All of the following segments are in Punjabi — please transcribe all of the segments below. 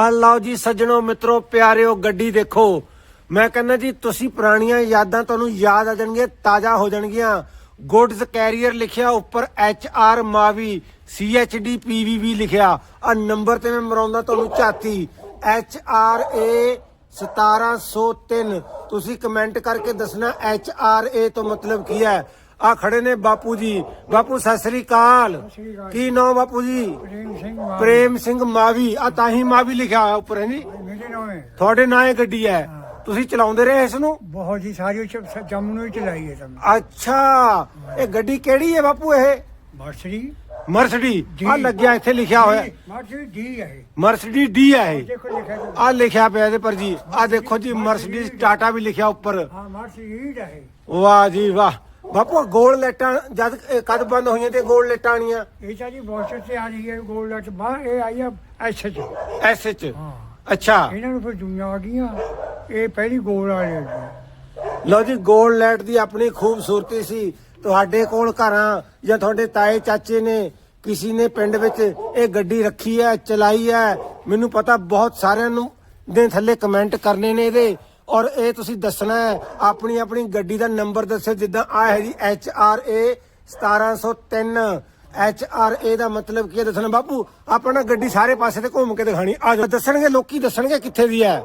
ਆ ਲਓ ਜੀ ਸੱਜਣੋ, ਮਿੱਤਰੋ, ਪਿਆਰਿਓ, ਗੱਡੀ ਦੇਖੋ। ਮੈਂ ਕਹਿੰਦਾ ਜੀ, ਤੁਸੀਂ ਪੁਰਾਣੀਆਂ ਯਾਦਾਂ ਤੁਹਾਨੂੰ ਯਾਦ ਆ ਜਾਣਗੀਆਂ, ਤਾਜ਼ਾ ਹੋ ਜਾਣਗੀਆਂ। ਗੁੱਡਸ ਕੈਰੀਅਰ ਲਿਖਿਆ ਉੱਪਰ H R Mavi C H D P V V ਲਿਖਿਆ। ਆ ਨੰਬਰ ਤੇ ਮੈਂ ਮਰਾਉਂਦਾ ਤੁਹਾਨੂੰ ਝਾਤੀ। ਐਚ ਆਰ ਏ 1703 ਤੁਸੀਂ ਕਮੈਂਟ ਕਰਕੇ ਦੱਸਣਾ ਐਚ ਆਰ ਏ ਤੋਂ ਮਤਲਬ ਕੀ ਹੈ। ਆ ਖੜੇ ਨੇ ਬਾਪੂ ਜੀ। ਬਾਪੂ ਸਤਿ ਸ੍ਰੀ ਅਕਾਲ। ਕੀ ਨਾਮ ਬਾਪੂ ਜੀ? ਪ੍ਰੇਮ ਸਿੰਘ ਮਾਨ ਪ੍ਰੇਮ ਸਿੰਘ ਮਾਵੀ। ਆ ਤਾਂ ਹੀ ਮਾਵੀ ਲਿਖਿਆ ਹੋਇਆ ਉੱਪਰ ਹੈ ਜੀ ਮੇਰੇ ਨਾਮ ਹੈ। ਤੁਹਾਡੇ ਨਾਂ ਇਹ ਗੱਡੀ ਹੈ। ਤੁਸੀਂ ਚਲਾਉਂਦੇ ਰਹੇ ਇਸ ਨੂੰ? ਬਹੁਤ ਹੀ ਸਾਰੀ ਜੰਮੂ ਨੂੰ ਹੀ ਚਲਾਈ ਹੈ ਤੁਹਾਨੂੰ ਅੱਛਾ। ਇਹ ਗੱਡੀ ਕਿਹੜੀ ਹੈ ਬਾਪੂ ਇਹ? Mercury Mercedes. ਜੀ। ਆ ਲੱਗਿਆ ਇੱਥੇ ਲਿਖਿਆ ਹੋਇਆ। ਮਰਸਰੀ ਡੀ ਹੈ ਮਰਸਡੀ ਡੀ ਹੈ। ਆ ਲਿਖਿਆ ਪਿਆ ਇਹਦੇ ਪਰ ਜੀ। ਆ ਦੇਖੋ ਜੀ ਮਰਸਡੀ ਟਾਟਾ ਵੀ ਲਿਖਿਆ ਉੱਪਰ। ਹਾਂ ਮਰਸਰੀ ਹੈ ਵਾਹ ਜੀ ਵਾਹ। ਬਾਪੂ ਗੋਲ ਲੈਟਾਂ ਜਦ ਇਹ ਕਦ ਬੰਦ ਹੋਈਆਂ ਤੇ ਗੋਲ ਲੈਟਾਂ ਆਣੀਆਂ ਇਹ ਤਾਂ ਜੀ ਬਹੁਤ ਸੇ ਆ ਰਹੀ ਹੈ ਗੋਲਡ ਲੱਟ ਬਾਹਰ ਇਹ ਆਈ ਹੈ ਐਸ ਚ। ਐਸ ਹਾਂ। ਅੱਛਾ। ਇਹਨਾਂ ਨੂੰ ਫਿਰ ਦੁਨੀਆ ਆ ਗਈਆਂ। ਇਹ ਪਹਿਲੀ ਗੋਲ ਵਾਲੇ ਹੈਗੇ। ਲਓ ਜੀ 골ਡ ਲੈਟ ਦੀ ਆਪਣੀ ਖੂਬਸੂਰਤੀ ਸੀ। ਤੁਹਾਡੇ ਕੋਲ ਘਰਾਂ ਜਾਂ ਤੁਹਾਡੇ ਤਾਏ ਚਾਚੇ ਨੇ ਕਿਸੇ ਨੇ ਪਿੰਡ ਵਿੱਚ ਇਹ ਗੱਡੀ ਰੱਖੀ ਹੈ ਚਲਾਈ ਹੈ? ਮੈਨੂੰ ਪਤਾ ਬਹੁਤ ਸਾਰਿਆਂ ਨੂੰ ਦੇ ਥੱਲੇ ਕਮੈਂਟ ਕਰਨੇ ਨੇ ਇਹਦੇ। ਔਰ ਇਹ ਤੁਸੀਂ ਦੱਸਣਾ ਹੈ ਆਪਣੀ ਆਪਣੀ ਗੱਡੀ ਦਾ ਨੰਬਰ ਦੱਸੋ ਜਿੱਦਾਂ ਆ ਹੈ ਜੀ H R A 1703 H R A ਦਾ ਮਤਲਬ ਕੀ ਹੈ ਦੱਸਣਾ? ਬਾਪੂ ਆਪਾਂ ਨਾ ਗੱਡੀ ਸਾਰੇ ਪਾਸੇ ਤੇ ਘੁੰਮ ਕੇ ਦਿਖਾਣੀ ਆ ਜਾਓ। ਦੱਸਣਗੇ ਲੋਕੀ ਦੱਸਣਗੇ ਕਿੱਥੇ ਦੀ ਹੈ।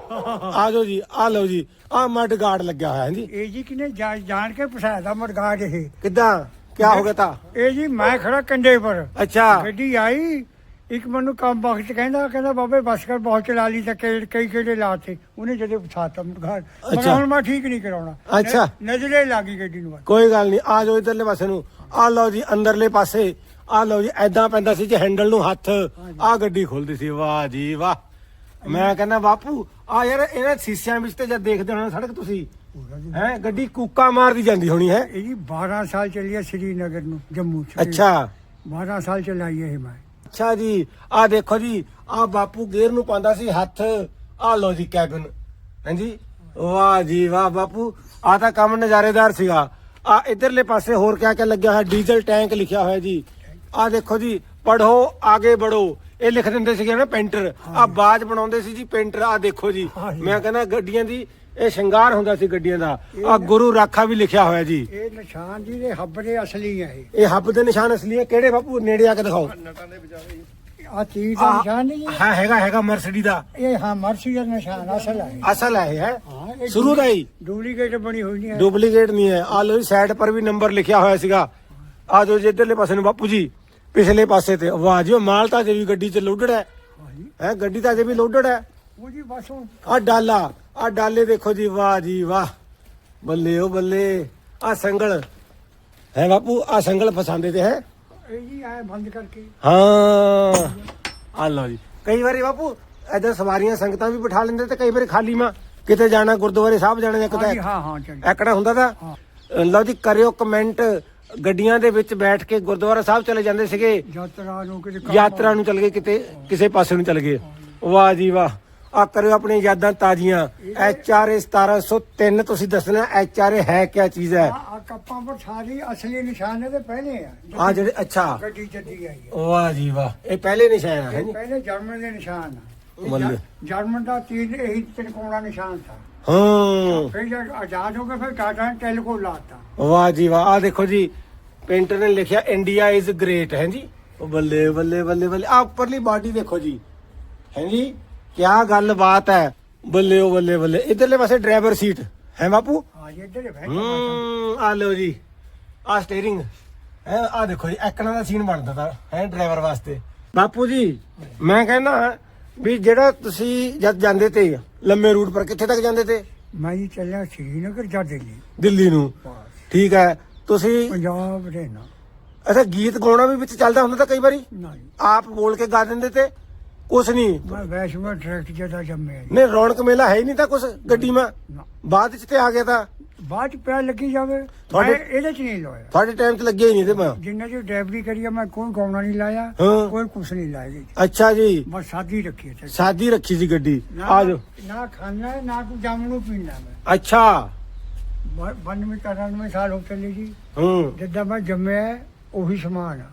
ਆ ਜਾਓ ਜੀ ਆ ਲਓ ਜੀ। ਆ ਮੱਡ ਗਾਰਡ ਲੱਗਿਆ ਹੋਇਆ ਹੈ ਜੀ। ਇਹ ਜੀ ਕਿਨੇ ਜਾ- ਜਾਣ ਕੇ ਫਸਾਇਆ ਦਾ ਮਰਗਾਜ ਇਹ। ਕਿੱਦਾਂ? ਕਿਆ ਹੋ ਗਿਆ ਤਾ? ਇਹ ਜੀ ਮੈਂ ਖੜਾ ਕੰਡੇ ਪਰ। ਅੱਛਾ। ਗੱਡੀ ਆਈ ਇੱਕ ਮੈਨੂੰ ਕੰਮ ਬਖਸ਼ ਕਹਿੰਦਾ ਕਹਿੰਦਾ ਬਾਬੇ ਬਸ ਕਰ ਬਹੁਤ ਚਲਾ ਲਈ ਤਾਂ ਕਈ ਕਈ ਕਿਹੜੇ ਲਾਤੇ ਉਹਨੇ ਜਦੋਂ ਫਸਾਤਾ ਅੱਛਾ। ਮਗਰ ਹੁਣ ਮੈਂ ਠੀਕ ਨਹੀਂ ਕਰਾਉਣਾ। ਅੱਛਾ। ਨ- ਨਜ਼ਰੇ ਲੱਗੀ ਗੱਡੀ ਨੂੰ ਕੋਈ ਗੱਲ ਨਹੀਂ ਆ ਜਾਓ ਇਧਰਲੇ ਪਾਸੇ ਨੂੰ। ਆ ਲਓ ਜੀ ਅੰਦਰਲੇ ਪਾਸੇ। ਆ ਲਓ ਜੀ ਐਦਾਂ ਪੈਂਦਾ ਸੀ ਜੇ ਹੈਂਡਲ ਨੂੰ ਹੱਥ। ਆ ਗੱਡੀ ਖੁੱਲਦੀ ਸੀ। ਵਾਹ ਜੀ ਵਾਹ। ਮੈਂ ਕਹਿੰਦਾ ਬਾਪੂ ਆ ਯਾਰ ਇਹਨਾਂ ਸੀਸਿਆਂ ਵਿੱਚ ਤੇ ਜਦ ਦੇਖਦੇ ਹੋਣਾ ਸੜਕ ਤੁਸੀਂ ਹੈ ਗੱਡੀ ਕੂਕਾ ਮਾਰਦੀ ਜਾਂਦੀ ਹੋਣੀ ਹੈ? ਇਹ ਜੀ 12 ਸਾਲ ਚੱਲੀ ਹੈ ਸ੍ਰੀਨਗਰ ਨੂੰ ਜੰਮੂ ਚ। ਅੱਛਾ। 12 ਸਾਲ ਚਲਾਈ ਹੈ ਇਹ ਮੈਂ। ਅੱਛਾ ਜੀ ਆ ਦੇਖੋ ਜੀ ਆ ਬਾਪੂ ਗੇਰ ਨੂੰ ਪਾਉਂਦਾ ਸੀ ਹੱਥ ਆ ਲਓ ਜੀ ਕੈਬਨ। ਹਾਂਜੀ? ਵਾਹ ਜੀ ਵਾਹ ਬਾਪੂ ਆ ਤਾਂ ਕੰਮ ਨਜ਼ਾਰੇਦਾਰ ਸੀਗਾ। ਆ ਇਧਰਲੇ ਪਾਸੇ ਹੋਰ ਕਿਆ ਕਿਆ ਲੱਗਿਆ ਹੋਇਆ? ਡੀਜ਼ਲ ਟੈਂਕ ਲਿਖਿਆ ਹੋਇਆ ਜੀ। ਆ ਦੇਖੋ ਜੀ ਪੜੋ ਆਗੇ ਬੜੋ ਇਹ ਲਿਖ ਦਿੰਦੇ ਸੀਗੇ ਨਾ ਪੇਂਟਰ। ਆ ਬਾਜ ਬਣਾਉਂਦੇ ਸੀ ਜੀ ਪੇਂਟਰ ਆ ਦੇਖੋ ਜੀ। ਮੈਂ ਕਹਿੰਦਾ ਗੱਡੀਆਂ ਦੀ ਇਹ ਸ਼ਿੰਗਾਰ ਹੁੰਦਾ ਸੀ ਗੱਡੀਆਂ ਦਾ। ਆ ਗੁਰੂ ਰਾਖਾ ਵੀ ਲਿਖਿਆ ਹੋਇਆ ਜੀ। ਇਹ ਨਿਸ਼ਾਨ ਜੀ ਦੇ ਹੱਬ ਦੇ ਅਸਲੀ ਹੈ ਇਹ। ਇਹ ਹੱਬ ਦੇ ਨਿਸ਼ਾਨ ਅਸਲੀ ਹੈ ਕਿਹੜੇ ਬਾਪੂ? ਨੇੜੇ ਆ ਕੇ ਦਿਖਾਓ। ਆ ਤੀਰ ਦਾ ਨਿਸ਼ਾਨ ਨਹੀਂ ਹੈ? ਹਾਂ ਹੈਗਾ ਹੈਗਾ ਮਰਸਡੀ ਦਾ। ਇਹ ਹਾਂ ਮਰਸੀ ਦਾ ਨਿਸ਼ਾਨ ਅਸਲ ਹੈ ਅਸਲ ਹੈ। ਹੈ ਸ਼ੁਰੂ ਦਾ ਹੀ। ਡੁਪਲੀਕੇਟ ਬਣੀ ਹੋਈ ਨਹੀਂ ਹੈ। ਡੁਪਲੀਕੇਟ ਨਹੀਂ ਹੈ। ਆ ਲੋ ਸਾਈਡ ਪਰ ਵੀ ਨੰਬਰ ਲਿਖਿਆ ਹੋਇਆ ਸੀਗਾ। ਆ ਜੋ ਜੀ ਇੱਧਰਲੇ ਪਾਸੇ ਨੂੰ ਬਾਪੂ ਜੀ ਪਿਛਲੇ ਪਾਸੇ ਤੇ। ਵਾਹ ਜੀ ਮਾਲ ਤਾਂ ਅਜੇ ਵੀ ਗੱਡੀ 'ਚ ਲੋਡਡ ਹੈ। ਹਾਂ ਜੀ। ਗੱਡੀ ਤਾਂ ਅਜੇ ਵੀ ਲੋਡਡ ਹੈ। ਉਹ ਜੀ ਬਸ ਉਹ ਆ ਡਾਲਾ ਆ ਡਾਲੇ ਦੇਖੋ ਜੀ ਵਾਹ ਜੀ ਵਾਹ। ਬੱਲੇ ਉਹ ਬੱਲੇ ਆ ਸੰਗਲ। ਹੈ ਬਾਪੂ ਆ ਸੰਗਲ ਫਸਾਉਂਦੇ ਤੇ ਹੈ? ਇਹ ਜੀ ਆਏ ਬੰਦ ਕਰਕੇ। ਹਾਂ। ਆ ਲਓ ਜੀ। ਕਈ ਵਾਰੀ ਬਾਪੂ ਇਧਰ ਸਵਾਰੀਆਂ ਸੰਗਤਾਂ ਵੀ ਬਿਠਾ ਲੈਂਦੇ ਤੇ ਕਈ ਵਾਰੀ ਖਾਲੀ ਮਾ। ਕਿਤੇ ਜਾਣਾ ਗੁਰਦੁਆਰੇ ਸਾਹਿਬ ਜਾਣਾ ਜਾਂ ਕਿਤੇ ਹਾਂ ਹਾਂ ਐਕੜਾ ਹੁੰਦਾ ਤਾਂ। ਲਓ ਜੀ ਕਰਿਓ ਕਮੈਂਟ। ਗੱਡੀਆਂ ਦੇ ਵਿੱਚ ਬੈਠ ਕੇ ਗੁਰਦੁਆਰਾ ਸਾਹਿਬ ਚਲੇ ਜਾਂਦੇ ਸੀਗੇ। ਯਾਤਰਾ ਨੂੰ ਕਿਤੇ ਯਾਤਰਾ ਨੂੰ ਚਲ ਗਏ ਕਿਤੇ ਕਿਸੇ ਪਾਸੇ ਨੂੰ ਚਲ ਗਏ। ਵਾਹ ਜੀ ਵਾਹ। ਆ ਕਰਿਓ ਆਪਣੀ ਯਾਦਾਂ ਤਾਜ਼ੀਆਂ। ਐਚ ਆਰ ਏ 1703 ਤੁਸੀਂ ਦੱਸਣਾ ਐਚ ਆਰ ਹੈ ਕਿਆ ਚੀਜ਼ ਹੈ? ਆ ਕੱਪਾਂ ਪਰ ਸਾਰੀ ਅਸਲੀ ਨਿਸ਼ਾਨੇ ਤੇ ਪਹਿਲੇ ਆ। ਆ ਜਿਹੜੇ ਅੱਛਾ। ਗੱਡੀ ਚੱਡੀ ਆਈ ਵਾਹ ਜੀ ਵਾਹ। ਇਹ ਪਹਿਲੇ ਨਿਸ਼ਾਨ ਹੈ ਜੀ। ਪਹਿਲੇ ਜਰਮਨ ਦੇ ਨਿਸ਼ਾਨ ਆ। ਜਰਮਨ ਦਾ ਤੀਰ ਇਹੀ ਤਿਰਕੋਣਾ ਨਿਸ਼ਾਨ ਸੀ ਹਾਂ। ਫਿਰ ਜਦ ਆਜ਼ਾਦ ਹੋ ਗਏ ਫਿਰ ਟਾਟਾ ਨੇ ਟੈਲਕੋ ਲਾਤਾ। ਵਾਹ ਜੀ ਵਾਹ। ਆ ਦੇਖੋ ਜੀ ਪੇਂਟਰ ਨੇ ਲਿਖਿਆ ਇੰਡੀਆ ਇਜ਼ ਗ੍ਰੇਟ ਹੈ ਜੀ। ਉਹ ਬੱਲੇ ਬੱਲੇ ਬੱਲੇ ਬੱਲੇ। ਆ ਉੱਪਰਲੀ ਬਾਡੀ ਦੇਖੋ ਜੀ। ਹੈ ਜੀ। ਕਿਆ ਗੱਲ ਬਾਤ ਹੈ? ਬੱਲੇ ਓ ਬੱਲੇ ਬੱਲੇ। ਇਧਰਲੇ ਪਾਸੇ ਡਰਾਈਵਰ ਸੀਟ ਹੈ ਬਾਪੂ? ਹਾਂ ਜੀ ਇੱਧਰ ਹੀ ਆ ਲਓ ਜੀ। ਆ ਸਟੀਅਰਿੰਗ ਹੈ ਆ ਬਾਪੂ ਜੀ ਮੈਂ ਕਹਿੰਦਾ ਵੀ ਜਿਹੜਾ ਤੁਸੀਂ ਜਦ ਜਾਂਦੇ ਤੇ ਲੰਮੇ ਰੂਟ ਪਰ ਕਿੱਥੇ ਤੱਕ ਜਾਂਦੇ ਤੇ? ਮੈਂ ਜੀ ਚੱਲਿਆ ਸ਼੍ਰੀਨਗਰ ਜਾ ਦਿੱਲੀ? ਦਿੱਲੀ ਨੂੰ। ਠੀਕ ਹੈ ਤੁਸੀਂ ਪੰਜਾਬ ਰਹਿਣਾ। ਅੱਛਾ ਗੀਤ ਗਾਉਣਾ ਵੀ ਵਿੱਚ ਚੱਲਦਾ ਹੁੰਦਾ ਤਾਂ ਕਈ ਵਾਰੀ? ਨਹੀਂ। ਆਪ ਬੋਲ ਕੇ ਗਾ ਦਿੰਦੇ ਤੇ? ਕੁਛ ਨਹੀਂ ਮੈਂ ਵੈਸ਼ਵਾ ਟਰੈਕ ਜਿਹੜਾ ਜੰਮਿਆ ਨਹੀਂ ਰੌਣਕ ਮੇਲਾ ਹੈ ਹੀ ਨਹੀਂ ਤਾਂ ਕੁਛ ਗੱਡੀ ਮਾ ਬਾਅਦ ਚ ਤੇ ਆ ਗਿਆ ਤਾਂ। ਬਾਅਦ ਚ ਪੈ ਲੱਗੀ ਜਾਵੇ। ਮੈਂ ਇਹਦੇ ਚ ਨਹੀਂ ਲਾਇਆ। ਤੁਹਾਡੇ ਟਾਈਮ ਚ ਲੱਗਿਆ ਹੀ ਨਹੀਂ ਤੇ ਮੈਂ। ਜਿੰਨਾ ਚਿਰ ਡਰਾਈਵਰੀ ਕਰੀ ਮੈਂ ਕੋਈ ਗਾਉਣਾ ਨਹੀਂ ਲਾਇਆ ਕੋਈ ਕੁਛ ਨਹੀਂ ਲਾਇਆ ਅੱਛਾ ਜੀ। ਬਸ ਸਾਦੀ ਰੱਖੀ ਇੱਥੇ ਸਾਦੀ ਰੱਖੀ ਸੀ ਗੱਡੀ। ਆ ਜਾਓ। ਨਾ ਖਾਣਾ ਨਾ ਕੋਈ ਜਾਮਣ ਪੀਣਾ ਮੈਂ। ਅੱਛਾ। 92 93 ਸਾਲ ਹੋ ਚੱਲੇ ਜੀ। ਹੂੰ। ਜਿੱਦਾਂ ਮੈਂ ਜੰਮਿਆ ਉਹੀ ਸਮਾਨ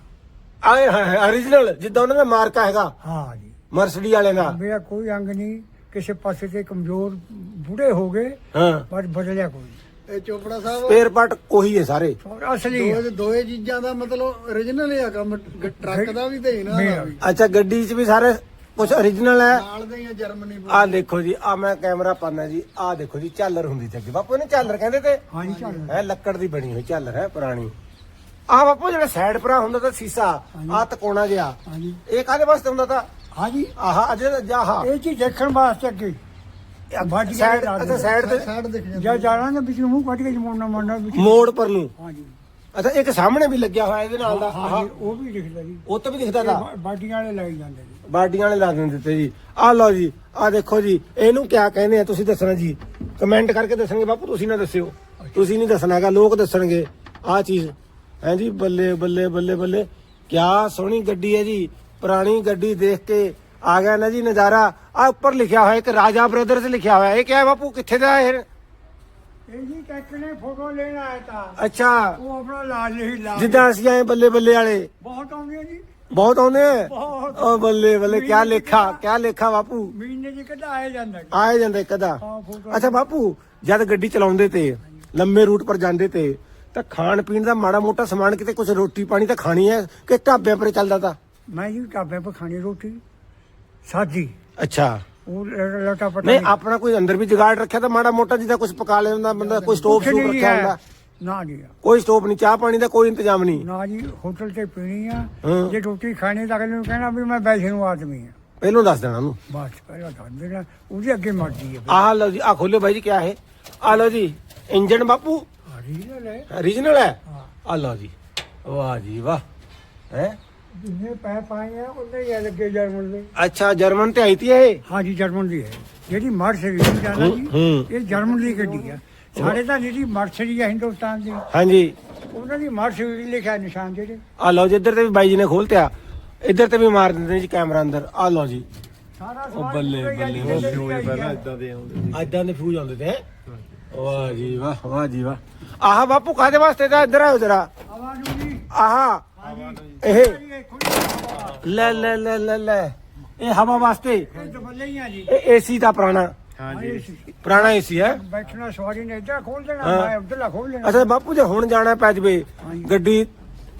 ਆਏ ਹਾਏ ਓਰੀਜਨਲ ਜਿੱਦਾਂ ਉਹਨਾਂ ਦਾ ਮਾਰਕਾ ਹੈਗਾ। ਹਾਂ ਜੀ। ਮਰਸਡੀ ਵਾਲੇ ਦਾ ਮੇਰਾ ਕੋਈ ਅੰਗ ਨਹੀਂ ਕਿਸੇ ਪਾਸੇ ਤੇ ਕਮਜ਼ੋਰ ਬੁੜੇ ਹੋ ਗਏ ਹਾਂ। ਪਰ ਬਦਲਿਆ ਕੋਈ ਨਹੀਂ। ਇਹ ਚੋਪੜਾ ਸਾਹਿਬ ਸਪੇਅਰ ਪਾਰਟ ਉਹੀ ਹੈ ਸਾਰੇ। ਅਸਲੀ ਹੈ। ਦੋਏ ਦੋਏ ਚੀਜ਼ਾਂ ਦਾ ਮਤਲਬ origignal ਹੈ ਕੰਮ ਟਰੱਕ ਦਾ ਵੀ ਤੇ ਇਹਨਾਂ ਦਾ ਵੀ। ਅੱਛਾ ਗੱਡੀ 'ਚ ਵੀ ਸਾਰੇ ਕੁਝ origignal ਹੈ। ਨਾਲ ਦੇ ਹੀ ਆ ਜਰਮਨੀ ਆ ਦੇਖੋ ਜੀ ਆ ਮੈਂ ਕੈਮਰਾ ਪਾਣਾ ਜੀ ਆ ਦੇਖੋ ਜੀ ਝਾਲਰ ਹੁੰਦੀ ਤੇ ਅੱਗੇ। ਬਾਪੂ ਨੇ ਝਾਲਰ ਕਹਿੰਦੇ ਤੇ? ਹਾਂਜੀ ਚੱਲ ਹੈ ਲੱਕੜ ਦੀ ਬਣੀ ਹੋਈ ਝਾਲਰ ਹੈ ਪੁਰਾਣੀ। ਆ ਬਾਪੂ ਜਿਹੜਾ ਸਾਈਡ ਭਰਾ ਹੁੰਦਾ ਤਾਂ ਸੀਸਾ ਆ ਤਕੋਣਾ ਜਿਹਾ। ਹਾਂਜੀ। ਇਹ ਕਾਹਦੇ ਵਾਸਤੇ ਹੁੰਦਾ ਤਾਂ? ਹਾਂਜੀ। ਆਹ ਅਜੇ ਜਾਹਾ ਇਹ ਚੀਜ਼ ਦੇਖਣ ਵਾਸਤੇ ਅੱਗੇ। ਸਾਈਡ ਅੱਛਾ ਸਾਈਡ ਤੇ। ਸਾਈਡ ਦਿਖ ਜਾਂਦੀ ਜਾਂ ਜਾਣਾ ਨਾ ਵਿੱਚ ਨੂੰ ਮੂੰਹ ਕੱਢ ਕੇ ਮੰਨਣਾ ਵਿੱਚ। ਮੋੜ ਪਰ ਨੂੰ। ਹਾਂਜੀ। ਅੱਛਾ ਇੱਕ ਸਾਹਮਣੇ ਵੀ ਲੱਗਿਆ ਹੋਇਆ ਇਹਦੇ ਨਾਲ ਦਾ। ਆਹ। ਹਾਂਜੀ ਉਹ ਵੀ ਦਿਖਦਾ ਜੀ। ਉਹ ਤੋਂ ਵੀ ਦਿਖਦਾ ਤਾਂ। ਇਹ ਬਾਡੀਆਂ ਵਾਲੇ ਲਾਈ ਜਾਂਦੇ ਜੀ। ਬਾਡੀਆਂ ਵਾਲੇ ਲਾ ਦਿੰਦੇ ਤੇ ਜੀ। ਆ ਲਓ ਜੀ ਆ ਦੇਖੋ ਜੀ ਇਹਨੂੰ ਕਿਆ ਕਹਿੰਦੇ ਆ ਤੁਸੀਂ ਦੱਸਣਾ ਜੀ। ਕਮੈਂਟ ਕਰਕੇ ਦੱਸਣਗੇ ਬਾਪੂ ਤੁਸੀਂ ਨਾ ਦੱਸਿਓ। ਤੁਸੀਂ ਨਹੀਂ ਦੱਸਣਾਗਾ ਲੋਕ ਦੱਸਣਗੇ। ਆ ਚੀਜ਼। ਹੈ ਜੀ ਬੱਲੇ ਬੱਲੇ ਬੱਲੇ ਬੱਲੇ। ਕਿਆ ਸੋਹਣੀ ਗੱਡੀ ਹੈ ਜੀ। ਪੁਰਾਣੀ ਗੱਡੀ ਦੇਖ ਕੇ ਆ ਗਿਆ ਨਾ ਜੀ ਨਜ਼ਾਰਾ। ਆ ਉੱਪਰ ਲਿਖਿਆ ਹੋਇਆ ਇੱਕ ਰਾਜਾ ਬ੍ਰਦਰਸ ਲਿਖਿਆ ਹੋਇਆ। ਇਹ ਕਿਆ ਹੈ ਬਾਪੂ ਕਿੱਥੇ ਦਾ ਇਹ? ਇਹ ਜੀ ਟੈਕ ਨੇ ਫੋਟੋ ਲੈਣ ਆਇਆ ਤਾਂ। ਅੱਛਾ। ਉਹ ਆਪਣਾ ਲਾਲ ਨਹੀਂ ਲਾ ਜਿੱਦਾਂ ਅਸੀਂ ਆਏ ਬੱਲੇ ਬੱਲੇ ਵਾਲੇ। ਬਹੁਤ ਆਉਂਦੀਆਂ ਜੀ। ਬਹੁਤ ਆਉਂਦੇ ਆ? ਬੱਲੇ ਬੱਲੇ ਕਿਆ ਲੇਖਾ ਕਿਆ ਲੇਖਾ ਬਾਪੂ? ਮਹੀਨੇ ਚ ਕਿੱਦਾਂ ਆਇਆ ਜਾਂਦਾ ਜੀ। ਆਏ ਜਾਂਦੇ ਕਦਾ ਅੱਛਾ ਬਾਪੂ ਜਦ ਗੱਡੀ ਚਲਾਉਂਦੇ ਤੇ ਲੰਮੇ ਰੂਟ ਪਰ ਜਾਂਦੇ ਤੇ ਤਾਂ ਖਾਣ ਪੀਣ ਦਾ ਮਾੜਾ ਮੋਟਾ ਸਮਾਨ ਕਿਤੇ ਕੁਝ ਰੋਟੀ ਪਾਣੀ ਤਾਂ ਖਾਣੀ ਹੈ ਕਿ ਢਾਬਿਆਂ ਪਰ ਚੱਲਦਾ ਤਾਂ? ਮੈਂ ਜੀ ਢਾਬੇ ਪਰ ਖਾਣੀ ਰੋਟੀ ਸਾਦੀ। ਅੱਛਾ। ਉਹ ਲ- ਲਟਾ ਪਟਾ ਨਹੀਂ ਆਪਣਾ ਕੋਈ ਅੰਦਰ ਵੀ ਜੁਗਾੜ ਰੱਖਿਆ ਤਾਂ ਮਾੜਾ ਮੋਟਾ ਜਿੱਦਾਂ ਕੁਝ ਪਕਾ ਲੈਂਦਾ ਬੰਦਾ ਕੋਈ ਸਟੋਵ ਸਟੂਵ ਰੱਖਿਆ। ਹੁੰਦਾ। ਨਾ ਜੀ। ਕੋਈ ਸਟੋਵ ਨਹੀਂ ਚਾਹ ਪਾਣੀ ਦਾ ਕੋਈ ਇੰਤਜ਼ਾਮ ਨਹੀਂ। ਨਾ ਜੀ ਹੋਟਲ ਤੇ ਪੀਣੀ ਆ। ਹਾਂ। ਜੇ ਰੋਟੀ ਖਾਣੀ ਤਾਂ ਅਗਲੇ ਨੂੰ ਕਹਿਣਾ ਵੀ ਮੈਂ ਵੈਸ਼ਨੂ ਆਦਮੀ ਆ। ਪਹਿਲੋਂ ਦੱਸ ਦੇਣਾ ਉਹਨੂੰ। ਬਸ ਪਹਿਲਾਂ ਦੱਸ ਦੇਣਾ। ਉਹਦੀ ਅੱਗੇ ਮਰਜ਼ੀ ਹੈ ਆਹ ਲਓ ਜੀ ਆ ਖੋਲਿਓ ਬਾਈ ਜੀ ਕਿਆ ਹੈ ਆ ਲਓ ਜੀ ਇੰਜਨ ਬਾਪੂ। ਰੀਜਨਲ ਹੈ। ਰੀਜਨਲ ਹੈ? ਹਾਂ। ਆ ਲਓ ਜੀ। ਵਾਹ ਜੀ ਵਾਹ। ਹੈ? ਜਿੰਨੇ ਪੈ ਪਾਏ ਆ ਉਹਨੇ ਹੀ ਆ ਲੱਗੇ ਜਰਮਨ ਦੇ। ਅੱਛਾ ਜਰਮਨ ਤੇ ਆਈ ਤੀ ਇਹ? ਹਾਂ ਜੀ ਜਰਮਨ ਦੀ ਹੈ। ਜਿਹੜੀ ਮਰਸਰੀਜ਼ ਜਾਨਾ ਜੀ ਹੂੰ। ਇਹ ਜਰਮਨ ਦੀ ਗੱਡੀ ਆ। ਸਾਡੇ ਤਾਂ ਜਿਹੜੀ ਮਰਸਰੀ ਆ ਹਿੰਦੁਸਤਾਨ ਦੀ। ਹਾਂਜੀ। ਉਹਨਾਂ ਦੀ ਮਰਸਰੀ ਲਿਖਿਆ ਨਿਸ਼ਾਨ ਜਿਹੜੇ ਆ ਲਓ ਜੀ ਇੱਧਰ ਤੇ ਵੀ ਬਾਈ ਜੀ ਨੇ ਖੋਲਤਿਆ ਇੱਧਰ ਤੇ ਵੀ ਮਾਰ ਦਿੰਦੇ ਨੇ ਜੀ ਕੈਮਰਾ ਅੰਦਰ। ਆ ਲਓ ਜੀ। ਸਾਰਾ ਉਹ ਬੱਲੇ, ਬੱਲੇ, ਉਹ ਇਦਾਂ ਦੇ ਆਉਂਦੇ ਐਦਾਂ ਦੇ ਫਿਊਜ਼ ਆਉਂਦੇ ਤੇ ਹੈਂ? ਵਾਹ ਜੀ ਵਾਹ ਵਾਹ ਜੀ ਵਾਹ। ਆਹ ਬਾਪੂ ਕਾਦੇ ਵਾਸਤੇ ਤਾਂ ਇੱਧਰ ਆਓ ਜਰਾ। ਆਵਾਜ਼ ਜੀ ਆਹ ਇਹ ਲੈ ਲੈ ਲੈ ਲੈ ਲੈ। ਇਹ ਹਵਾ ਵਾਸਤੇ। ਇਹ ਦਬੱਲੇ ਹੀ ਆ ਜੀ ਇਹ ਏਸੀ ਦਾ ਪੁਰਾਣਾ। ਹਾਂਜੀ। ਪੁਰਾਣਾ ਏਸੀ ਹੈ। ਬੈਠਣਾ ਸਵਾਰੀ ਨੇ ਇੱਧਰ ਖੋਲ ਦੇਣਾ ਹਾਂ। ਮੈਂ ਉੱਧਰਲਾ ਖੋਲ ਦੇਣਾ। ਅੱਛਾ ਬਾਪੂ ਜੇ ਹੁਣ ਜਾਣਾ ਪੈ ਜਵੇ। ਗੱਡੀ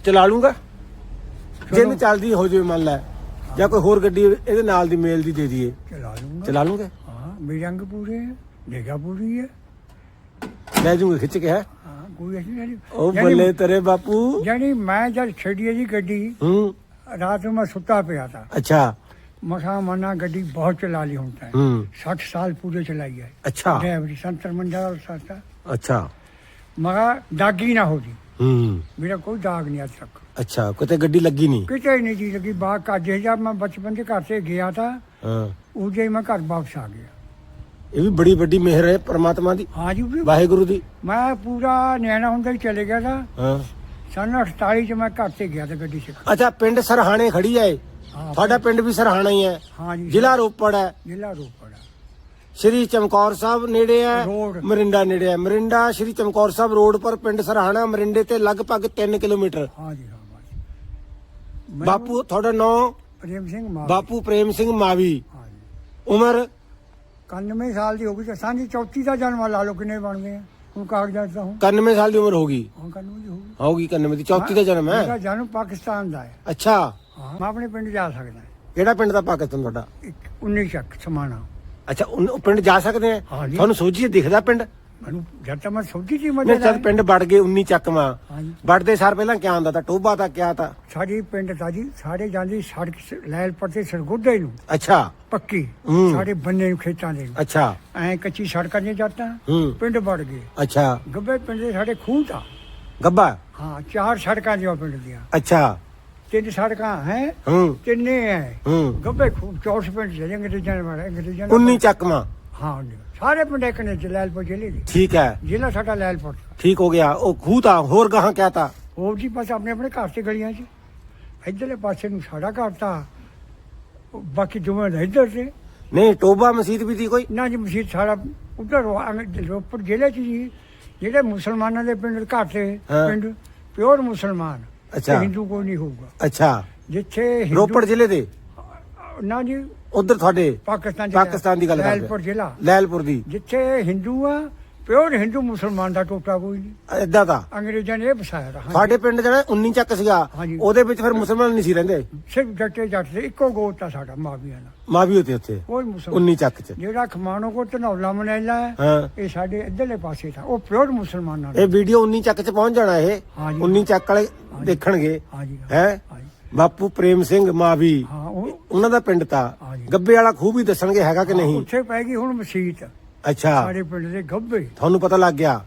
ਚਲਾ ਲੂੰਗਾ? ਜੇ ਨਹੀਂ ਚੱਲਦੀ ਹੋ ਜਾਵੇ ਮੰਨ ਲੈ। ਜਾਂ ਕੋਈ ਹੋਰ ਗੱਡੀ ਇਹਦੇ ਨਾਲ ਦੀ ਮੇਲ ਦੀ ਦੇ ਦਈਏ। ਚਲਾ ਲੂੰਗਾ। ਚਲਾ ਲੂੰਗੇ? ਹਾਂ ਮੇਰੇ ਅੰਗ ਪੂਰੇ ਹੈ ਨਿਗਾ ਪੂਰੀ ਹੈ। ਲੈ ਜੂਗੇ ਖਿੱਚ ਕੇ ਹਾਂ। ਕੋਈ ਅਸੀਂ ਨਹੀਂ ਉਹ ਬੱਲੇ ਤੇਰੇ ਬਾਪੂ। ਯਾਨੀ ਮੈਂ ਜਦ ਛੇੜੀਏ ਦੀ ਗੱਡੀ ਹੂੰ। ਰਾਤ ਨੂੰ ਮੈਂ ਸੁੱਤਾ ਪਿਆ ਤਾ। ਅੱਛਾ। ਮਖਾ ਮਨਾ ਗੱਡੀ ਬਹੁਤ ਚਲਾ ਲਈ ਹੁਣ ਤਾਂ। ਹੂੰ। 60 ਸਾਲ ਪੂਰੇ ਚਲਾਈ ਹੈ ਅੱਛਾ। ਡਰਾਈਵਰੀ ਸੰਤਰ ਮੰਡਾ ਸਾਤਾ ਅੱਛਾ। ਮਗਾ ਦਾਗੀ ਨਾ ਹੋਦੀ ਹੂੰ। ਮੇਰਾ ਕੋਈ ਦਾਗ ਨਹੀਂ ਅੱਜ ਤੱਕ। ਅੱਛਾ ਕਿਤੇ ਗੱਡੀ ਲੱਗੀ ਨਹੀਂ? ਕਿਤੇ ਨਹੀਂ ਜੀ ਲੱਗੀ। ਬਾਹਰ ਕਾਜੇ ਜਾ ਮੈਂ ਬਚਪਨ ਦੇ ਘਰ ਤੇ ਗਿਆ ਤਾਂ ਹਾਂ। ਉਹਦੇ ਹੀ ਮੈਂ ਘਰ ਵਾਪਸ ਆ ਗਿਆ। ਇਹ ਵੀ ਬੜੀ ਵੱਡੀ ਮਿਹਰ ਹੈ ਪ੍ਰਮਾਤਮਾ ਦੀ। ਹਾਂ ਜੀ ਵੀ ਵਾਹਿਗੁਰੂ ਦੀ। ਮੈਂ ਪੂਰਾ ਨਿਆਣਾ ਹੁੰਦਾ ਹੀ ਚਲੇ ਗਿਆ था ਹਾਂ। ਸਨ 48 ਚ ਮੈਂ ਘਰ ਤੇ ਗਿਆ ਤਾਂ ਗੱਡੀ ਸਿੱਖ ਅੱਛਾ ਪਿੰਡ ਸਰਹਾਣੇ ਖੜੀ ਹੈ। ਹਾਂ ਤੁਹਾਡਾ ਪਿੰਡ। ਵੀ ਸਰਹਾਣਾ ਹੀ ਹੈ? ਹਾਂ ਜੀ। ਜ਼ਿਲ੍ਹਾ ਰੋਪੜ ਹੈ? ਜ਼ਿਲ੍ਹਾ ਰੋਪੜ ਸ਼੍ਰੀ ਚਮਕੌਰ ਸਾਹਿਬ ਨੇੜੇ ਹੈ? ਰੋਡ। ਮਰਿੰਡਾ ਨੇੜੇ ਹੈ। ਮਰਿੰਡਾ ਸ਼੍ਰੀ ਚਮਕੌਰ ਸਾਹਿਬ ਰੋਡ ਪਰ ਪਿੰਡ ਸਰਹਾਣਾ ਮਰਿੰਡੇ ਤੇ ਲਗਭਗ 3 ਕਿਲੋਮੀਟਰ। ਹਾਂ ਜੀ ਹਾਂ ਬਾਪੂ ਤੁਹਾਡਾ ਨਾਮ ਪ੍ਰੇਮ ਸਿੰਘ ਮਾਨ ਬਾਪੂ ਪ੍ਰੇਮ ਸਿੰਘ ਮਾਵੀ। ਹਾਂ ਜੀ। ਉਮਰ? 91 ਸਾਲ ਦੀ ਹੋ ਗਈ ਤਾਂ ਸਾਂਝੀ ਚੌਥੀ ਦਾ ਜਨਮ ਲਾ ਲਓ ਕਿੰਨੇ ਬਣ ਗਏ ਆ? ਹੁਣ ਕਾਗਜ਼ਾਤ ਦਾ ਹੁਣ 91 ਸਾਲ ਦੀ ਉਮਰ ਹੋਗੀ ਹੁਣ ਕਾਨੂੰਨ ਦੀ ਹੋਊਗੀ ਹੋਗੀ 91 ਦੀ ਚੌਥੀ ਦਾ ਜਨਮ ਮੇਰਾ ਹੈ ਜਨਮ ਪਾਕਿਸਤਾਨ ਦਾ ਹੈ। ਅੱਛਾ। ਹਾਂ ਮੈਂ ਆਪਣੇ ਪਿੰਡ ਜਾ ਸਕਦਾ ਕਿਹੜਾ ਪਿੰਡ ਦਾ ਪਾਕਿਸਤਾਨ ਤੁਹਾਡਾ? ਇੱਕ 19 ਚੱਕ ਸਮਾਣਾ। ਅੱਛਾ ਉਹ ਪਿੰਡ ਜਾ ਸਕਦੇ ਆ? ਜੀ। ਤੁਹਾਨੂੰ ਸੋਝੀ ਦਿਖਦਾ ਪਿੰਡ? ਮੈਨੂੰ ਜਦ ਤੱਕ ਮੈਂ ਸੋਚੀ ਸੀ ਨਹੀਂ ਮਜ਼ਾ ਜਦ ਪਿੰਡ ਵੜ ਗਏ 19 ਚੱਕਵਾਂ ਹਾਂਜੀ। ਵੜਦੇ ਸਾਰ ਪਹਿਲਾਂ ਕਿਆ ਆਂਦਾ ਤਾਂ? ਟੋਬਾ ਤਾਂ ਕਿਆ ਤਾਂ? ਸਾਡੀ ਪਿੰਡ ਦਾ ਜੀ ਸਾਡੇ ਜਾਂਦੀ ਸੜਕ ਸ- ਲੈਲਪੁਰ ਤੇ ਸਰਗੁੱਡੇ ਨੂੰ। ਅੱਛਾ। ਪੱਕੀ। ਹੂੰ। ਸਾਡੇ ਬੰਨੇ ਨੂੰ ਖੇਤਾਂ ਦੇ ਨੂੰ। ਅੱਛਾ। ਐ ਕੱਚੀ ਸੜਕਾਂ ਨਹੀਂ ਜਾਂਦਾ ਹੂੰ। ਪਿੰਡ ਵੜ ਗਏ। ਅੱਛਾ। ਗੱਬੇ ਪਿੰਡ ਦੇ ਸਾਡੇ ਖੂਹ ਤਾਂ। ਗੱਬਾ? ਹਾਂ ਚਾਰ ਸੜਕਾਂ ਦੀਆਂ ਪਿੰਡ ਦੀਆਂ। ਅੱਛਾ। ਤਿੰਨ ਸੜਕਾਂ ਹੈ ਹੂੰ। ਤਿੰਨੇ ਹੈ ਹੂੰ। ਗੱਬੇ ਖੂਹ ਚੌਸ ਪਿੰਡ ਅੰਗਰੇਜ਼ਾਂ ਨੇ ਮਾਰਿਆ ਅੰਗਰੇਜ਼ਾਂ ਨੇ 19 ਚੱਕਵਾਂ ਹਾਂ ਜੀ। ਸਾਰੇ ਪਿੰਡ ਇੱਕ ਨੇ ਚ ਲੈਲਪੁਰ ਜ਼ਿਲ੍ਹੇ ਦੇ। ਠੀਕ ਹੈ। ਜ਼ਿਲ੍ਹਾ ਸਾਡਾ ਲੈਲਪੁਰ। ਠੀਕ ਹੋ ਗਿਆ। ਉਹ ਖੂਹ ਤਾਂ ਹੋਰ ਗਾਹਾਂ ਕਿਆ ਤਾਂ ਹੋਰ ਜੀ ਬਸ ਆਪਣੇ ਆਪਣੇ ਘਰ ਤੇ ਗਲੀਆਂ 'ਚ ਇੱਧਰਲੇ ਪਾਸੇ ਨੂੰ ਸਾਡਾ ਘਰ ਤਾਂ ਬਾਕੀ ਦੋਵੇਂ ਦਾ ਇੱਧਰ ਤੇ। ਨਹੀਂ ਟੋਬਾ ਮਸਜਿਦ ਵੀ ਸੀ ਕੋਈ? ਨਾ ਜੀ ਮਸਜਿਦ ਸਾਡਾ ਉੱਧਰ ਰੋਪੜ ਜ਼ਿਲ੍ਹੇ 'ਚ ਜੀ। ਜਿਹੜੇ ਮੁਸਲਮਾਨਾਂ ਦੇ ਪਿੰਡ ਘਰ ਤੇ ਹਾਂ। ਪਿੰਡ ਪਿਓਰ ਮੁਸਲਮਾਨ। ਅੱਛਾ। ਤੇ ਹਿੰਦੂ ਕੋਈ ਨਹੀਂ ਹੋਊਗਾ। ਅੱਛਾ। ਜਿੱਥੇ ਹਿੰਦੂ- ਰੋਪੜ ਜ਼ਿਲ੍ਹੇ ਦੇ? ਨਾ ਜੀ ਉਧਰ ਤੁਹਾਡੇ ਪਾਕਿਸਤਾਨ ਚ ਪਾਕਿਸਤਾਨ ਦੀ ਗੱਲ ਕਰਦੇ ਲੈਲਪੁਰ ਜ਼ਿਲ੍ਹਾ। ਲੈਲਪੁਰ ਦੀ। ਜਿੱਥੇ ਹਿੰਦੂ ਆ ਪਿਓਰ ਹਿੰਦੂ ਮੁਸਲਮਾਨ ਦਾ ਟੋਟਾ ਕੋਈ ਨਹੀਂ। ਏਦਾਂ ਦਾ? ਅੰਗਰੇਜ਼ਾਂ ਨੇ ਇਹ ਵਸਾਇਆ ਹਾਂਜੀ। ਤੁਹਾਡੇ ਪਿੰਡ ਜਿਹੜਾ 19 ਚੱਕ ਸੀਗਾ ਹਾਂਜੀ। ਉਹਦੇ ਵਿੱਚ ਫਿਰ ਮੁਸਲਮਾਨ ਨਹੀਂ ਸੀ ਰਹਿੰਦੇ? ਸਿਰਫ ਜੱਟੇ ਜੱਟ ਦੇ ਇੱਕੋ ਗੋਤ ਤਾਂ ਸਾਡਾ ਮਾਵੀਆਂ ਦਾ ਮਾਵੀ ਉੱਤੇ ਉੱਥੇ? ਕੋਈ ਮੁਸਲਮਾਨ 19 ਚੱਕ ਚ। ਜਿਹੜਾ ਖਮਾਣੋ ਕੋ ਧਨੌਲਾ ਮਨੈਲਾ ਹੈ ਹਾਂ। ਇਹ ਸਾਡੇ ਇੱਧਰਲੇ ਪਾਸੇ ਤਾਂ ਉਹ ਪਿਓਰ ਮੁਸਲਮਾਨਾਂ ਦਾ ਇਹ ਵੀਡੀਓ 19 ਚੱਕ ਚ ਪਹੁੰਚ ਜਾਣਾ ਇਹ। ਹਾਂਜੀ। 19 ਚੱਕ ਵਾਲੇ ਦੇਖਣਗੇ। ਹਾਂਜੀ। ਹੈ? ਹਾਂਜੀ। ਬਾਪੂ ਪ੍ਰੇਮ ਸਿੰਘ ਮਾਵੀ ਹਾਂ ਉਹ ਉਹਨਾਂ ਦਾ ਪਿੰਡ ਤਾਂ। ਗੱਬੇ ਵਾਲਾ ਖੂਹ ਵੀ ਦੱਸਣਗੇ ਹੈਗਾ ਕਿ ਨਹੀਂ? ਉੱਥੇ ਪੈ ਗਈ ਹੁਣ ਮਸਜਿਦ ਅੱਛਾ। ਸਾਡੇ ਪਿੰਡ ਦੇ ਗੱਭੇ ਤੁਹਾਨੂੰ ਪਤਾ ਲੱਗ ਗਿਆ।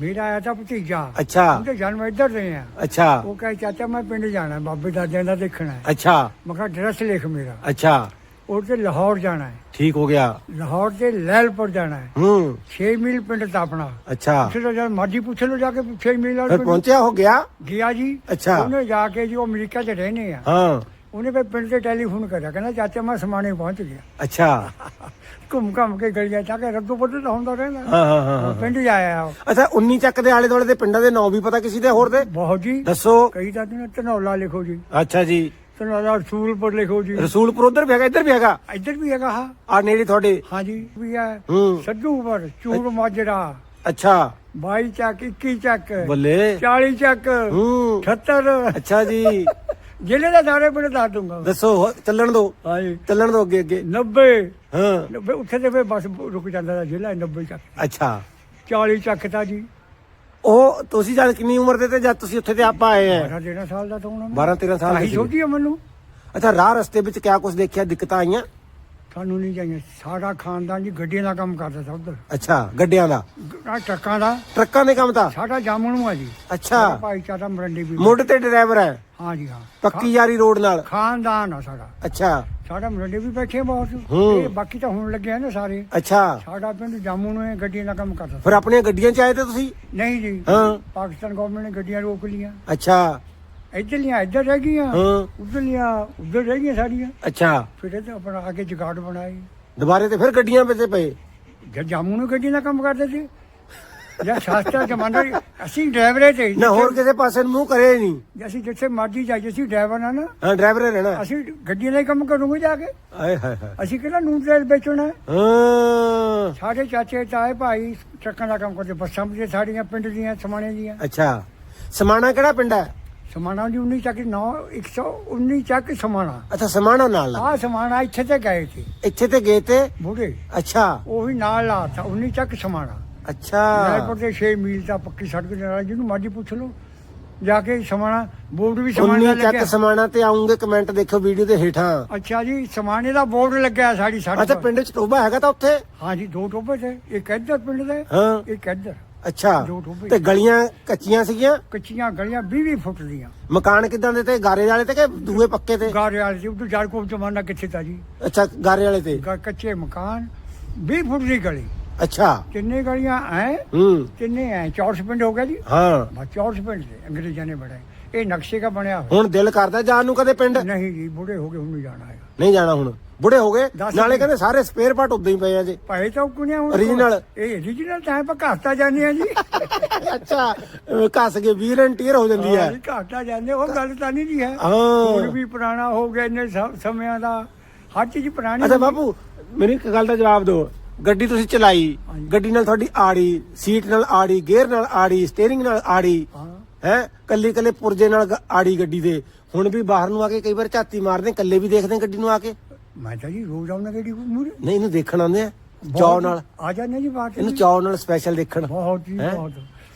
ਮੇਰਾ ਆਇਆ ਤਾਂ ਭਤੀਜਾ। ਅੱਛਾ। ਉਹਦੇ ਜਨਮ ਇੱਧਰ ਦੇ ਆ। ਅੱਛਾ। ਉਹ ਕਹੇ ਚਾਚਾ ਮੈਂ ਪਿੰਡ ਜਾਣਾ ਬਾਬੇ ਦਾਦਿਆਂ ਦਾ ਦੇਖਣਾ ਹੈ। ਅੱਛਾ। ਮੈਂ ਕਿਹਾ ਡਰੈਸ ਲਿਖ ਮੇਰਾ। ਅੱਛਾ। ਉਹ ਤੇ ਲਾਹੌਰ ਜਾਣਾ ਹੈ। ਠੀਕ ਹੋ ਗਿਆ। ਲਾਹੌਰ ਤੇ ਲੈਲਪੁਰ ਜਾਣਾ ਹੈ। ਹੂੰ। 6 ਮੀਲ ਪਿੰਡ ਤਾਂ ਆਪਣਾ। ਅੱਛਾ। ਤਾਂ ਜਦ ਮਰਜ਼ੀ ਪੁੱਛ ਲਓ ਜਾ ਕੇ 6 ਮੀਲ ਵਾਲੇ ਫਿਰ ਪਿੰਡ। ਪਹੁੰਚਿਆ ਹੋ ਗਿਆ? ਗਿਆ ਜੀ। ਅੱਛਾ। ਉਹਨੇ ਜਾ ਕੇ ਜੀ ਉਹ ਅਮਰੀਕਾ 'ਚ ਰਹਿੰਦੇ ਆ। ਹਾਂ। ਉਹਨੇ ਫਿਰ ਪਿੰਡ ਤੇ ਟੈਲੀਫੋਨ ਕਰਿਆ ਕਹਿੰਦਾ ਚਾਚਾ ਮੈਂ ਸਮਾਣੇ ਪਹੁੰਚ ਗਿਆ। ਅੱਛਾ। ਘੁੰਮ ਘੰਮ ਕੇ ਗਲੀਆਂ ਚਾ ਕੇ ਰੱਦੋ ਬੱਦੋ ਤਾਂ ਹੁੰਦਾ ਰਹਿੰਦਾ। ਹਾਂ ਹਾਂ ਹਾਂ। ਪਿੰਡ ਜਾਇਆ ਉਹ। ਅੱਛਾ 19 ਚੱਕ ਦੇ ਆਲੇ ਦੁਆਲੇ ਦੇ ਪਿੰਡਾਂ ਦੇ ਨਾਂ ਵੀ ਪਤਾ ਕਿਸੇ ਦੇ ਹੋਰ ਦੇ? ਬਹੁਤ ਜੀ। ਦੱਸੋ। ਕਈ ਤਾਂ ਨੇ ਧਨੌਲਾ ਲਿਖੋ ਜੀ। ਅੱਛਾ ਜੀ। ਧਨੌਲਾ ਰਸੂਲਪੁਰ ਲਿਖੋ ਜੀ। ਰਸੂਲਪੁਰ ਉਧਰ ਵੀ ਹੈਗਾ ਇੱਧਰ ਵੀ ਹੈਗਾ? ਇੱਧਰ ਵੀ ਹੈਗਾ ਹਾਂ ਆ ਨੇੜੇ ਤੁਹਾਡੇ। ਹਾਂਜੀ ਵੀ ਹੈ। ਹੂੰ ਸੱਜੂਪੁਰ ਚੂੜ ਮਾਜਰਾ। ਅੱਛਾ। 22 ਚੱਕ 21 ਚੱਕ। ਬੱਲੇ। 40 ਚੱਕ। ਹੂੰ। 78 ਅੱਛਾ ਜੀ। ਜ਼ਿਲ੍ਹੇ ਦਾ ਸਾਰੇ ਪਿੰਡ ਦੱਸ ਦੂੰਗਾ। ਦੱਸੋ ਹੋ- ਚੱਲਣ ਦੋ। ਹਾਂਜੀ। ਚੱਲਣ ਦੋ ਅੱਗੇ ਅੱਗੇ। 90 ਹਾਂ। 90 ਉੱਥੇ ਤੇ ਫਿਰ ਬਸ ਰੁਕ ਜਾਂਦਾ ਦਾ ਜ਼ਿਲ੍ਹਾ 90 ਚੱਕ ਅੱਛਾ। 40 ਚੱਕ ਤਾਂ ਜੀ। ਉਹ ਤੁਸੀਂ ਜਦ ਕਿੰਨੀ ਉਮਰ ਦੇ ਤੇ ਜਦ ਤੁਸੀਂ ਉੱਥੇ ਤੇ ਆਪਾਂ ਆਏ ਆ 12 13 ਸਾਲ ਦਾ ਤਾਂ ਹੋਣਾ 12 13 ਸਾਲ ਦੇ ਆਹੀ ਸੀਗੇ। ਛੋਟੀ ਆ ਮੈਨੂੰ। ਅੱਛਾ ਰਾਹ ਰਸਤੇ ਵਿੱਚ ਕਿਆ ਕੁਝ ਦੇਖਿਆ ਦਿੱਕਤਾਂ ਆਈਆਂ? ਸਾਨੂੰ ਨਹੀਂ ਚਾਹੀਏ ਸਾਡਾ ਖਾਨਦਾਨ ਜੀ ਗੱਡੀਆਂ ਦਾ ਕੰਮ ਕਰਦਾ ਸੀ ਉਧਰ ਅੱਛਾ ਗੱਡਿਆਂ ਦਾ? ਆ ਟਰੱਕਾਂ ਦਾ। ਟਰੱਕਾਂ ਦੇ ਕੰਮ ਤਾਂ? ਸਾਡਾ ਜਾਮਣ ਨੂੰ ਆ ਜੀ। ਅੱਛਾ। ਸਾਡਾ ਭਾਈਚਾਰਾ ਮਰੰਡੀ ਵੀ। ਮੁੱਢ ਤੇ ਡਰਾਈਵਰ ਹੈ? ਹਾਂ ਜੀ ਹਾਂ। ਪੱਕੀ ਯਾਰੀ ਰੋਡ ਨਾਲ? ਖਾਨਦਾਨ ਆ ਸਾਡਾ। ਅੱਛਾ। ਸਾਡਾ ਮਰੰਡੇ ਵੀ ਬੈਠੇ ਬਹੁਤ। ਹੂੰ। ਇਹ ਬਾਕੀ ਤਾਂ ਹੁਣ ਲੱਗੇ ਆ ਨਾ ਸਾਰੇ। ਅੱਛਾ। ਸਾਡਾ ਪਿੰਡ ਜਾਮੂ ਨੂੰ ਇਹ ਗੱਡੀਆਂ ਦਾ ਕੰਮ ਕਰਦਾ। ਫਿਰ ਆਪਣੀਆਂ ਗੱਡੀਆਂ ਚ ਆਏ ਤੇ ਤੁਸੀਂ? ਨਹੀਂ ਜੀ। ਹਾਂ। ਪਾਕਿਸਤਾਨ ਗਵਰਨਮੈਂਟ ਨੇ ਗੱਡੀਆਂ ਰੋਕ ਲੀਆਂ ਅੱਛਾ। ਇੱਧਰਲੀਆਂ ਇੱਧਰ ਰਹਿ ਗਈਆਂ। ਹਾਂ। ਉਧਰਲੀਆਂ ਉਧਰ ਰਹਿ ਗਈਆਂ ਸਾਰੀਆਂ। ਅੱਛਾ। ਫਿਰ ਇਹ ਤੇ ਆਪਣਾ ਅੱਗੇ ਜਗਾੜ ਬਣਾਈ। ਦੁਬਾਰੇ ਤੇ ਫਿਰ ਗੱਡੀਆਂ ਵਿੱਚ ਪਏ। ਜਦ ਜਾਮੂ ਨੂੰ ਗੱਡੀ ਦਾ ਕੰਮ ਕਰਦੇ ਸੀ। ਜਾਂ ਸ਼ਾਸਤਰ ਜ਼ਮਾਨਾ ਅਸੀਂ ਡਰਾਈਵਰੇ ਤੇ ਨਾ ਹੋਰ ਕਿਸੇ ਪਾਸੇ ਨੂੰ ਮੂੰਹ ਕਰੇ ਨਹੀਂ। ਜੇ ਅਸੀਂ ਜਿੱਥੇ ਮਰਜ਼ੀ ਜਾਈਏ ਅਸੀਂ ਡਰਾਈਵਰ ਨਾ। ਹਾਂ ਡਰਾਈਵਰ ਰਹਿਣਾ। ਅਸੀਂ ਗੱਡੀਆਂ ਦਾ ਹੀ ਕੰਮ ਕਰੂਗੇ ਜਾ ਕੇ। ਆਏ ਹਾਏ ਹਾਏ। ਅਸੀਂ ਕਿਹੜਾ ਨੂਨ ਤੇਲ ਵੇਚਣਾ? ਹੈ? ਸਾਡੇ ਚਾਚੇ ਤਾਏ ਭਾਈ ਟਰੱਕਾਂ ਦਾ ਕੰਮ ਕਰਦੇ ਬੱਸਾਂ ਵਿੱਚ ਸਾਡੀਆਂ ਪਿੰਡ ਦੀਆਂ ਸਮਾਣੇ ਦੀਆਂ। ਅੱਛਾ। ਸਮਾਣਾ ਕਿਹੜਾ ਪਿੰਡ ਹੈ? ਸਮਾਣਾ ਦੀ 19 ਚੱਕ 9 119 ਚੱਕ ਸਮਾਣਾ। ਅੱਛਾ ਸਮਾਣਾ ਨਾਲ ਲੱਗ ਆ ਸਮਾਣਾ ਇੱਥੇ ਤੇ ਗਏ ਸੀ। ਇੱਥੇ ਤੇ ਗਏ ਤੇ? ਬੁੜੇ। ਅੱਛਾ। ਉਹ ਵੀ ਨਾਲ ਲਾਤਾ 19 ਚੱਕ ਸਮਾਣਾ। ਅੱਛਾ। ਰਾਏਪੁਰ ਦੇ 6 ਮੀਲ ਦਾ ਪੱਕੀ ਸੜਕ ਨਾਲ ਜਿਹਨੂੰ ਮਰਜ਼ੀ ਪੁੱਛ ਲਓ। ਜਾ ਕੇ ਸਮਾਣਾ ਬੋਰਡ ਵੀ ਸਮਾਣੇ 19 ਚੱਕ ਲੱਗਿਆ। ਸਮਾਣਾ ਤੇ ਆਉਂਗੇ ਕਮੈਂਟ ਦੇਖੋ ਵੀਡੀਓ ਦੇ ਹੇਠਾਂ। ਅੱਛਾ ਜੀ ਸਮਾਣੇ ਦਾ ਬੋਰਡ ਲੱਗਿਆ ਸਾਡੀ ਸੜਕ ਅੱਛਾ। ਪਿੰਡ ਚ ਟੋਬਾ ਹੈਗਾ ਤਾਂ ਉੱਥੇ? ਹਾਂ ਜੀ ਦੋ ਟੋਬੇ ਤੇ ਇੱਕ ਇੱਧਰ ਪਿੰਡ ਦੇ ਹਾਂ। ਇੱਕ ਇੱਧਰ। ਅੱਛਾ। ਤੇ ਗਲੀਆਂ ਕੱਚੀਆਂ ਸੀਗੀਆਂ? ਕੱਚੀਆਂ ਗਲੀਆਂ 20 20 ਫੁੱਟ ਦੀਆਂ। ਮਕਾਨ ਕਿਦਾਂ ਦੇ ਤੇ? ਗਾਰੇ ਵਾਲੇ ਤੇ ਕਿ ਦੂਏ ਪੱਕੇ ਤੇ? ਗਾਰੇ ਵਾਲੇ ਸੀ ਉਦੋਂ ਜਾਰ ਕੋਲ ਜ਼ਮਾਨਾ ਕਿੱਥੇ ਤਾ ਜੀ। ਅੱਛਾ ਗਾਰੇ ਵਾਲੇ ਤੇ? ਕੱਚੇ ਮਕਾਨ 20 ਫੁੱਟ ਦੀ ਗਲੀ। ਅੱਛਾ। ਕਿੰਨੇ ਗਲੀਆਂ ਐ ਹੂੰ। ਕਿੰਨੇ ਐ ਚੌਰਸ ਪਿੰਡ ਹੋ ਗਿਆ ਜੀ। ਹਾਂ। ਬਸ ਚੌਰਸ ਪਿੰਡ ਦੇ ਅੰਗਰੇਜ਼ਾਂ ਨੇ ਬਣਾਏ। ਇਹ ਨਕਸ਼ੇ ਦਾ ਬਣਿਆ ਹੋਇਆ। ਹੁਣ ਦਿਲ ਕਰਦਾ ਜਾਣ ਨੂੰ ਕਦੇ ਪਿੰਡ? ਨਹੀਂ ਜੀ ਬੁੜੇ ਹੋ ਗਏ ਹੁਣ ਨਹੀਂ ਜਾਣਾ ਹੈਗਾ। ਨਹੀਂ ਜਾਣਾ ਹੁਣ। ਬੁੜੇ ਹੋ ਗਏ? ਦਸ ਨਾਲੇ। ਕਹਿੰਦੇ ਸਾਰੇ ਸਪੇਅਰ ਪਾਰਟ ਉਦਾਂ ਹੀ ਪਏ ਆ ਜੀ। ਭਾਈ ਤਾਂ ਕੁਣਿਆ ਹੁਣ Original? ਇਹ origignal ਤਾਂ ਹੈ ਪਰ ਘਾਟਾ ਜਾਂਦੇ ਆ ਜੀ। ਅੱਛਾ ਅਹ ਘਸ ਕੇ ਵੀਰ ਐਂਡ ਟੀਅਰ ਹੋ ਜਾਂਦੀ ਹੈ। ਹਾਂ ਘਾਟਾ ਜਾਂਦੇ ਉਹ ਗੱਲ ਤਾਂ ਨਹੀਂ ਜੀ ਹੈ। ਹਾਂ। ਹੁਣ ਵੀ ਪੁਰਾਣਾ ਹੋ ਗਿਆ ਇੰਨੇ ਸਮਿਆਂ ਦਾ। ਹਰ ਚੀਜ਼ ਪੁਰਾਣੀ ਅੱਛਾ ਬਾਪੂ ਮੈਨੂੰ ਇੱਕ ਗੱਲ ਦਾ ਜਵਾਬ ਦਿਓ। ਗੱਡੀ ਤੁਸੀਂ ਚਲਾਈ ਹਾਂਜੀ। ਗੱਡੀ ਨਾਲ ਤੁਹਾਡੀ ਆੜੀ ਸੀਟ ਨਾਲ ਆੜੀ ਗੇਅਰ ਨਾਲ ਆੜੀ ਸਟੀਅਰਿੰਗ ਨਾਲ ਆੜੀ। ਹਾਂ। ਹੈ? ਕੱਲੀ ਕੱਲੇ ਪੁਰਜੇ ਨਾਲ ਗ- ਆੜੀ ਗੱਡੀ ਦੇ। ਹੁਣ ਵੀ ਬਾਹਰ ਨੂੰ ਆ ਕੇ ਕਈ ਵਾਰ ਝਾਤੀ ਮਾਰਦੇ ਕੱਲੇ ਵੀ ਦੇਖਦੇ ਗੱਡੀ ਨੂੰ ਆ ਕੇ। ਮੈਂ ਤਾਂ ਜੀ ਰੋਜ਼ ਆਉਣਾ ਗੱਡੀ ਮੂਰੇ ਨਹੀਂ ਇਹਨੂੰ ਦੇਖਣ ਆਉਂਦੇ ਆ ਚੌ ਨਾਲ। ਆ ਜਾਂਦੇ ਜੀ ਬਾਤ ਇਹਨੂੰ ਚੌ ਨਾਲ ਸਪੈਸ਼ਲ ਦੇਖਣ। ਬਹੁਤ ਜੀ ਹੈਂ? ਬਹੁਤ।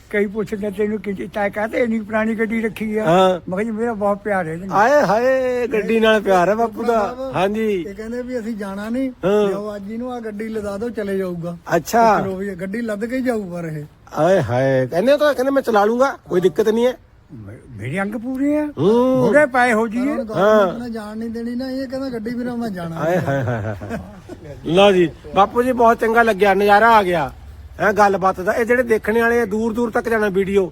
ਕਈ ਪੁੱਛਦੇ ਤੈਨੂੰ ਕਿ ਤੈ ਕਹਤੇ ਇੰਨੀ ਪੁਰਾਣੀ ਗੱਡੀ ਰੱਖੀ ਆ। ਹਾਂ। ਮੈਂ ਕਿਹਾ ਜੀ ਮੇਰਾ ਬਹੁਤ ਪਿਆਰ ਹੈ ਇਹਦੇ ਨਾਲ। ਆਏ ਹਾਏ ਗੱਡੀ ਨਾਲ ਪਿਆਰ ਹੈ ਬਾਪੂ ਦਾ। ਹਾਂਜੀ। ਇਹ ਕਹਿੰਦੇ ਵੀ ਅਸੀਂ ਜਾਣਾ ਨਹੀਂ। ਹਾਂ। ਅੱਜ ਇਹਨੂੰ ਆ ਗੱਡੀ ਲਦਾ ਦਿਓ ਚਲੇ ਜਾਊਗਾ। ਅੱਛਾ। ਚਲੋ ਵੀ ਇਹ ਗੱਡੀ ਲੱਦ ਕੇ ਹੀ ਜਾਊ ਪਰ ਇਹ। ਆਏ ਹਾਏ ਕਹਿੰਦੇ ਉਹ ਤਾਂ ਕਹਿੰਦੇ ਮੈਂ ਚਲਾ ਲੂੰਗਾ ਕੋਈ ਦਿੱਕਤ ਨਹੀਂ ਹੈ। ਮੇ- ਮੇਰੇ ਅੰਗ ਪੂਰੇ ਆ। ਹੂੰ। ਪਏ ਹੋ ਜੀਏ ਨੇ ਜਾਣ ਨਹੀਂ ਦੇਣੀ ਨਾ ਇਹ ਕਹਿੰਦਾ ਗੱਡੀ ਵੀਰਾਂ ਮੈਂ ਜਾਣਾ। ਆਏ ਹਾਏ ਹਾਏ ਹਾਏ ਲਓ ਜੀ ਬਾਪੂ ਜੀ ਬਹੁਤ ਚੰਗਾ ਲੱਗਿਆ ਨਜ਼ਾਰਾ ਆ ਗਿਆ। ਇਹ ਗੱਲਬਾਤ ਦਾ। ਇਹ ਜਿਹੜੇ ਦੇਖਣੇ ਵਾਲੇ ਆ ਦੂਰ ਦੂਰ ਤੱਕ ਜਾਣਾ ਵੀਡੀਓ।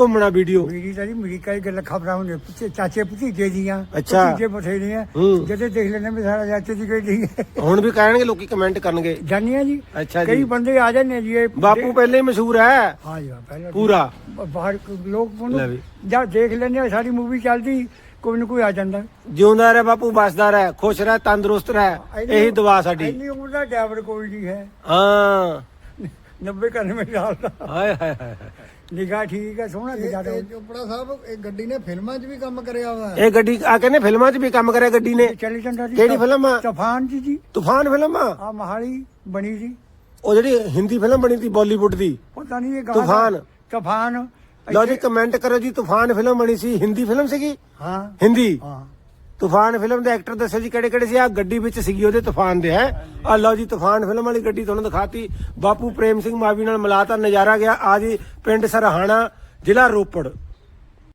ਘੁੰਮਣਾ ਵੀਡੀਓ। ਮੇਰੀ ਤਾਂ ਜੀ ਅਮਰੀਕਾ ਦੀ ਗੱਲ ਖਬਰਾਂ ਹੁੰਦੀਆਂ। ਪਿੱਛੇ ਚਾਚੇ ਭਤੀਜੇ ਦੀਆਂ ਅੱਛਾ। ਭਤੀਜੇ ਬਥੇਰੇ ਆ। ਹੂੰ। ਜਦੇ ਦੇਖ ਲੈਣੇ ਵੀ ਸਾਰਾ ਚਾਚੇ ਦੀ ਗੱਡੀ ਹੈ। ਹੁਣ ਵੀ ਕਹਿਣਗੇ ਲੋਕੀ ਕਮੈਂਟ ਕਰਨਗੇ। ਜਾਨੀਆਂ ਜੀ। ਅੱਛਾ ਕਈ ਜੀ ਬੰਦੇ ਆ ਜਾਂਦੇ ਜੀ ਇਹ ਬਾਪੂ ਪਹਿਲੇ ਹੀ ਮਸ਼ਹੂਰ ਹੈ। ਹਾਂ ਜੀ ਹਾਂ, ਪਹਿਲਾਂ ਪੂਰਾ। ਬਾਹਰ ਲੋਕ ਲੈ ਉਹਨੂੰ। ਜਦ ਦੇਖ ਲੈਂਦੇ ਆ ਸਾਰੀ ਮੂਵੀ ਚੱਲਦੀ ਕੋਈ ਨਾ ਕੋਈ ਆ ਜਾਂਦਾ। ਜਿਉਂਦਾ ਰਹਿ ਬਾਪੂ ਬਸਦਾ ਰਹਿ ਖੁਸ਼ ਰਹਿ ਤੰਦਰੁਸਤ ਰਹਿ ਇਹੀ ਦੁਆ ਸਾਡੀ। ਇੰਨੀ ਉਮਰ ਦਾ ਡਰਾਈਵਰ ਕੋਈ ਨਹੀਂ ਹੈ। ਹਾਂ। 90 91 ਸਾਲ ਦਾ। ਹਾਏ ਹਾਏ ਹਾਏ। ਨਿਗਾਹ ਠੀਕ ਹੈ ਸੋਹਣਾ ਨਿਗਾਹ ਇਹ ਚੋਪੜਾ ਸਾਹਿਬ ਇਹ ਗੱਡੀ ਨੇ ਫਿਲਮਾਂ 'ਚ ਵੀ ਕੰਮ ਕਰਿਆ ਵਾ। ਇਹ ਗੱਡੀ ਆ ਕਹਿੰਦੇ ਫਿਲਮਾਂ 'ਚ ਵੀ ਕੰਮ ਕਰਿਆ ਗੱਡੀ ਨੇ। ਚੱਲੀ ਜਾਂਦਾ ਜੀ ਕਿਹੜੀ ਫਿਲਮ ਆ? ਤੂਫਾਨ ਜੀ ਜੀ। ਤੂਫਾਨ ਫਿਲਮ ਆ? ਆ ਮਹਾਲੀ ਬਣੀ ਸੀ। ਉਹ ਜਿਹੜੀ ਹਿੰਦੀ ਫਿਲਮ ਬਣੀ ਸੀ ਬਾਲੀਵੁੱਡ ਦੀ। ਪਤਾ ਨਹੀਂ ਇਹ ਗਾਣਾ ਤੂਫਾਨ। ਤੂਫਾਨ। ਲਓ ਜੀ ਕਮੈਂਟ ਕਰੋ ਜੀ ਤੂਫਾਨ ਫਿਲਮ ਬਣੀ ਸੀ ਹਿੰਦੀ ਫਿਲਮ ਸੀਗੀ? ਹਾਂ। ਹਿੰਦੀ? ਹਾਂ। ਤੂਫਾਨ ਫਿਲਮ ਦੇ ਐਕਟਰ ਦੱਸੋ ਜੀ ਕਿਹੜੇ ਕਿਹੜੇ ਸੀ? ਆ ਗੱਡੀ ਵਿੱਚ ਸੀਗੀ, ਉਹਦੇ ਤੂਫਾਨ ਦੇ, ਹੈ? ਆ ਲਓ ਜੀ, ਤੂਫਾਨ ਫਿਲਮ ਵਾਲੀ ਗੱਡੀ ਤੁਹਾਨੂੰ ਦਿਖਾਤੀ। ਬਾਪੂ ਪ੍ਰੇਮ ਸਿੰਘ ਮਾਵੀ ਨਾਲ ਮਿਲਾਤਾ ਨਜ਼ਾਰਾ ਗਿਆ। ਆ ਜੀ, ਪਿੰਡ ਸਰਹਾਣਾ, ਜ਼ਿਲ੍ਹਾ ਰੋਪੜ।